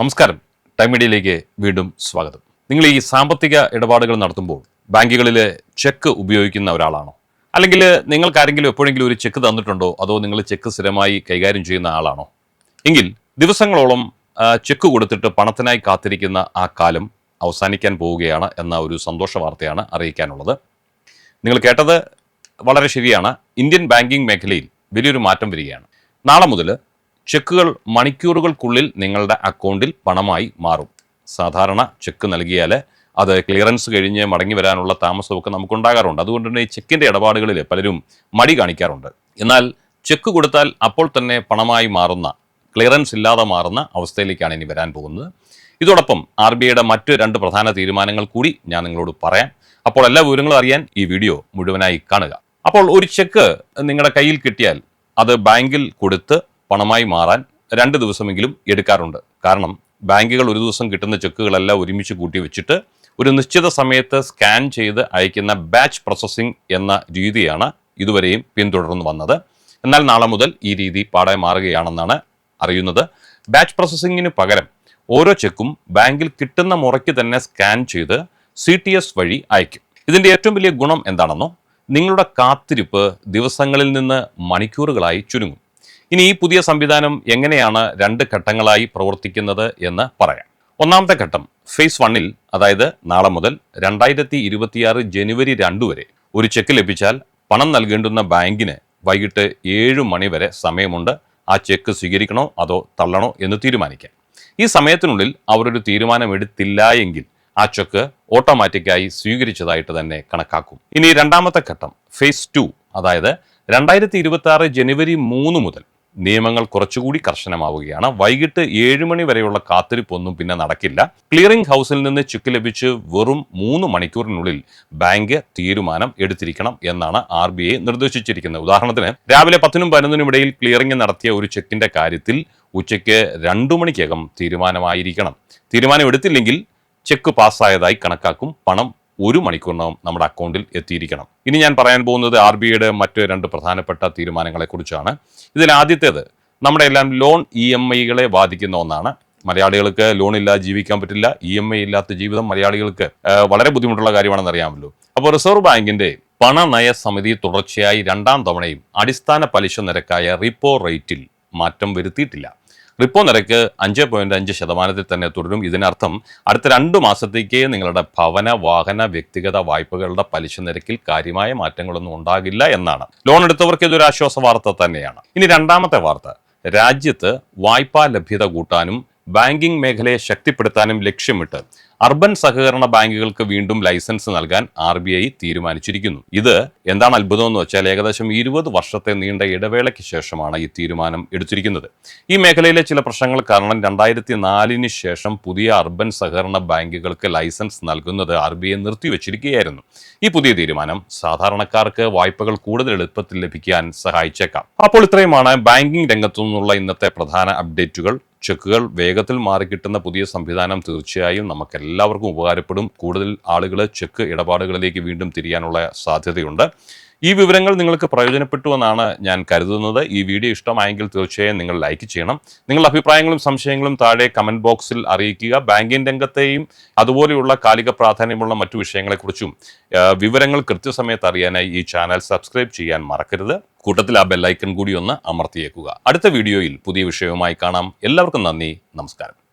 നമസ്കാരം. ടൈം മീഡിയയിലേക്ക് വീണ്ടും സ്വാഗതം. നിങ്ങൾ ഈ സാമ്പത്തിക ഇടപാടുകൾ നടത്തുമ്പോൾ ബാങ്കുകളിലെ ചെക്ക് ഉപയോഗിക്കുന്ന ഒരാളാണോ? അല്ലെങ്കിൽ നിങ്ങൾക്ക് ആരെങ്കിലും എപ്പോഴെങ്കിലും ഒരു ചെക്ക് തന്നിട്ടുണ്ടോ? അതോ നിങ്ങൾ ചെക്ക് സ്ഥിരമായി കൈകാര്യം ചെയ്യുന്ന ആളാണോ? എങ്കിൽ ദിവസങ്ങളോളം ചെക്ക് കൊടുത്തിട്ട് പണത്തിനായി കാത്തിരിക്കുന്ന ആ കാലം അവസാനിക്കാൻ പോവുകയാണ് എന്ന ഒരു സന്തോഷ വാർത്തയാണ് അറിയിക്കാനുള്ളത്. നിങ്ങൾ കേട്ടത് വളരെ ശരിയാണ്. ഇന്ത്യൻ ബാങ്കിംഗ് മേഖലയിൽ വലിയൊരു മാറ്റം വരികയാണ്. നാളെ മുതൽ ചെക്കുകൾ മണിക്കൂറുകൾക്കുള്ളിൽ നിങ്ങളുടെ അക്കൗണ്ടിൽ പണമായി മാറും. സാധാരണ ചെക്ക് നൽകിയാൽ അത് ക്ലിയറൻസ് കഴിഞ്ഞ് മടങ്ങി വരാനുള്ള താമസമൊക്കെ നമുക്കുണ്ടാകാറുണ്ട്. അതുകൊണ്ട് തന്നെ ഈ ചെക്കിന്റെ ഇടപാടുകളിൽ പലരും മടി കാണിക്കാറുണ്ട്. എന്നാൽ ചെക്ക് കൊടുത്താൽ അപ്പോൾ തന്നെ പണമായി മാറുന്ന ക്ലിയറൻസ് ഇല്ലാതെ മാറുന്ന അവസ്ഥയിലേക്കാണ് ഇനി വരാൻ പോകുന്നത്. ഇതോടൊപ്പം ആർ ബി ഐയുടെ മറ്റ് രണ്ട് പ്രധാന തീരുമാനങ്ങൾ കൂടി ഞാൻ നിങ്ങളോട് പറയാം. അപ്പോൾ എല്ലാ വിവരങ്ങളും അറിയാൻ ഈ വീഡിയോ മുഴുവനായി കാണുക. അപ്പോൾ ഒരു ചെക്ക് നിങ്ങളുടെ കയ്യിൽ കിട്ടിയാൽ അത് ബാങ്കിൽ കൊടുത്ത് പണമായി മാറാൻ രണ്ട് ദിവസമെങ്കിലും എടുക്കാറുണ്ട്. കാരണം ബാങ്കുകൾ ഒരു ദിവസം കിട്ടുന്ന ചെക്കുകളെല്ലാം ഒരുമിച്ച് കൂട്ടി വെച്ചിട്ട് ഒരു നിശ്ചിത സമയത്ത് സ്കാൻ ചെയ്ത് അയക്കുന്ന ബാച്ച് പ്രോസസ്സിംഗ് എന്ന രീതിയാണ് ഇതുവരെയും പിന്തുടർന്നു വന്നത്. എന്നാൽ നാളെ മുതൽ ഈ രീതി പാടെ മാറുകയാണെന്നാണ് അറിയുന്നത്. ബാച്ച് പ്രോസസ്സിങ്ങിന് പകരം ഓരോ ചെക്കും ബാങ്കിൽ കിട്ടുന്ന മുറയ്ക്ക് തന്നെ സ്കാൻ ചെയ്ത് സി ടി എസ് വഴി അയക്കും. ഇതിന്റെ ഏറ്റവും വലിയ ഗുണം എന്താണെന്നോ? നിങ്ങളുടെ കാത്തിരിപ്പ് ദിവസങ്ങളിൽ നിന്ന് മണിക്കൂറുകളായി ചുരുങ്ങും. ഇനി ഈ പുതിയ സംവിധാനം എങ്ങനെയാണ് രണ്ട് ഘട്ടങ്ങളായി പ്രവർത്തിക്കുന്നത് എന്ന് പറയാം. ഒന്നാമത്തെ ഘട്ടം ഫേസ് വണ്ണിൽ അതായത് നാളെ മുതൽ രണ്ടായിരത്തി ഇരുപത്തിയാറ് ജനുവരി രണ്ടു വരെ ഒരു ചെക്ക് ലഭിച്ചാൽ പണം നൽകേണ്ടുന്ന ബാങ്കിന് വൈകിട്ട് ഏഴ് മണി വരെ സമയമുണ്ട് ആ ചെക്ക് സ്വീകരിക്കണോ അതോ തള്ളണോ എന്ന് തീരുമാനിക്കാം ഈ സമയത്തിനുള്ളിൽ അവരൊരു തീരുമാനം എടുത്തില്ല എങ്കിൽ ആ ചെക്ക് ഓട്ടോമാറ്റിക്കായി സ്വീകരിച്ചതായിട്ട് തന്നെ കണക്കാക്കും. ഇനി രണ്ടാമത്തെ ഘട്ടം ഫേസ് ടു അതായത് രണ്ടായിരത്തി ഇരുപത്തി ആറ് ജനുവരി മൂന്ന് മുതൽ നിയമങ്ങൾ കുറച്ചുകൂടി കർശനമാവുകയാണ്. വൈകിട്ട് ഏഴ് മണി വരെയുള്ള കാത്തിരിപ്പൊന്നും പിന്നെ നടക്കില്ല. ക്ലിയറിംഗ് ഹൗസിൽ നിന്ന് ചുക്ക് ലഭിച്ച് വെറും മൂന്ന് മണിക്കൂറിനുള്ളിൽ ബാങ്ക് തീരുമാനം എടുത്തിരിക്കണം എന്നാണ് ആർ ബി ഐ നിർദ്ദേശിച്ചിരിക്കുന്നത്. ഉദാഹരണത്തിന് രാവിലെ പത്തിനും പതിനൊന്നിനും ഇടയിൽ ക്ലിയറിംഗ് നടത്തിയ ഒരു ചെക്കിന്റെ കാര്യത്തിൽ ഉച്ചയ്ക്ക് രണ്ടു മണിക്കകം തീരുമാനമായിരിക്കണം. തീരുമാനം എടുത്തില്ലെങ്കിൽ ചെക്ക് പാസ്സായതായി കണക്കാക്കും. പണം ഒരു മണിക്കൂറിനകം നമ്മുടെ അക്കൗണ്ടിൽ എത്തിയിരിക്കണം. ഇനി ഞാൻ പറയാൻ പോകുന്നത് ആർ ബി ഐയുടെ മറ്റ് രണ്ട് പ്രധാനപ്പെട്ട തീരുമാനങ്ങളെക്കുറിച്ചാണ്. ഇതിൽ ആദ്യത്തേത് നമ്മുടെ എല്ലാം ലോൺ ഇ എം ഐകളെ ബാധിക്കുന്ന ഒന്നാണ്. മലയാളികൾക്ക് ലോൺ ഇല്ലാതെ ജീവിക്കാൻ പറ്റില്ല. ഇ എം ഐ ഇല്ലാത്ത ജീവിതം മലയാളികൾക്ക് വളരെ ബുദ്ധിമുട്ടുള്ള കാര്യമാണെന്ന് അറിയാമല്ലോ. അപ്പോൾ റിസർവ് ബാങ്കിന്റെ പണനയ സമിതി തുടർച്ചയായി രണ്ടാം തവണയും അടിസ്ഥാന പലിശ നിരക്കായ റിപ്പോ റേറ്റിൽ മാറ്റം വരുത്തിയിട്ടില്ല. റിപ്പോ നിരക്ക് അഞ്ച് പോയിന്റ് അഞ്ച് ശതമാനത്തിൽ തന്നെ തുടരും. ഇതിനർത്ഥം അടുത്ത രണ്ട് മാസത്തേക്ക് നിങ്ങളുടെ ഭവന വാഹന വ്യക്തിഗത വായ്പകളുടെ പലിശ നിരക്കിൽ കാര്യമായ മാറ്റങ്ങളൊന്നും ഉണ്ടാകില്ല എന്നാണ്. ലോൺ എടുത്തവർക്ക് ഇതൊരു ആശ്വാസ വാർത്ത തന്നെയാണ്. ഇനി രണ്ടാമത്തെ വാർത്ത. രാജ്യത്ത് വായ്പാ ലഭ്യത കൂട്ടാനും ബാങ്കിംഗ് മേഖലയെ ശക്തിപ്പെടുത്താനും ലക്ഷ്യമിട്ട് അർബൻ സഹകരണ ബാങ്കുകൾക്ക് വീണ്ടും ലൈസൻസ് നൽകാൻ ആർ ബി ഐ തീരുമാനിച്ചിരിക്കുന്നു. ഇത് എന്താണ് അത്ഭുതം എന്ന് വെച്ചാൽ ഏകദേശം ഇരുപത് വർഷത്തെ നീണ്ട ഇടവേളയ്ക്ക് ശേഷമാണ് ഈ തീരുമാനം എടുത്തിരിക്കുന്നത്. ഈ മേഖലയിലെ ചില പ്രശ്നങ്ങൾ കാരണം രണ്ടായിരത്തി നാലിന് ശേഷം പുതിയ അർബൻ സഹകരണ ബാങ്കുകൾക്ക് ലൈസൻസ് നൽകുന്നത് ആർ ബി ഐ നിർത്തിവെച്ചിരിക്കുകയായിരുന്നു. ഈ പുതിയ തീരുമാനം സാധാരണക്കാർക്ക് വായ്പകൾ കൂടുതൽ എളുപ്പത്തിൽ ലഭിക്കാൻ സഹായിച്ചേക്കാം. അപ്പോൾ ഇത്രയുമാണ് ബാങ്കിംഗ് രംഗത്തു നിന്നുള്ള ഇന്നത്തെ പ്രധാന അപ്ഡേറ്റുകൾ. ചെക്കുകൾ വേഗത്തിൽ മാറിക്കിട്ടുന്ന പുതിയ സംവിധാനം തീർച്ചയായും നമുക്ക് എല്ലാവർക്കും ഉപകാരപ്പെടും. കൂടുതൽ ആളുകൾ ചെക്ക് ഇടപാടുകളിലേക്ക് വീണ്ടും തിരിയാനുള്ള സാധ്യതയുണ്ട്. ഈ വിവരങ്ങൾ നിങ്ങൾക്ക് പ്രയോജനപ്പെട്ടു എന്നാണ് ഞാൻ കരുതുന്നത്. ഈ വീഡിയോ ഇഷ്ടമായെങ്കിൽ തീർച്ചയായും നിങ്ങൾ ലൈക്ക് ചെയ്യണം. നിങ്ങളുടെ അഭിപ്രായങ്ങളും സംശയങ്ങളും താഴെ കമന്റ് ബോക്സിൽ അറിയിക്കുക. ബാങ്കിംഗ് രംഗത്തെയും അതുപോലെയുള്ള കാലിക പ്രാധാന്യമുള്ള മറ്റു വിഷയങ്ങളെക്കുറിച്ചും വിവരങ്ങൾ കൃത്യസമയത്ത് അറിയാനായി ഈ ചാനൽ സബ്സ്ക്രൈബ് ചെയ്യാൻ മറക്കരുത്. കൂട്ടത്തിൽ ആ ബെല്ലൈക്കൺ കൂടി ഒന്ന് അമർത്തിയേക്കുക. അടുത്ത വീഡിയോയിൽ പുതിയ വിഷയവുമായി കാണാം. എല്ലാവർക്കും നന്ദി. നമസ്കാരം.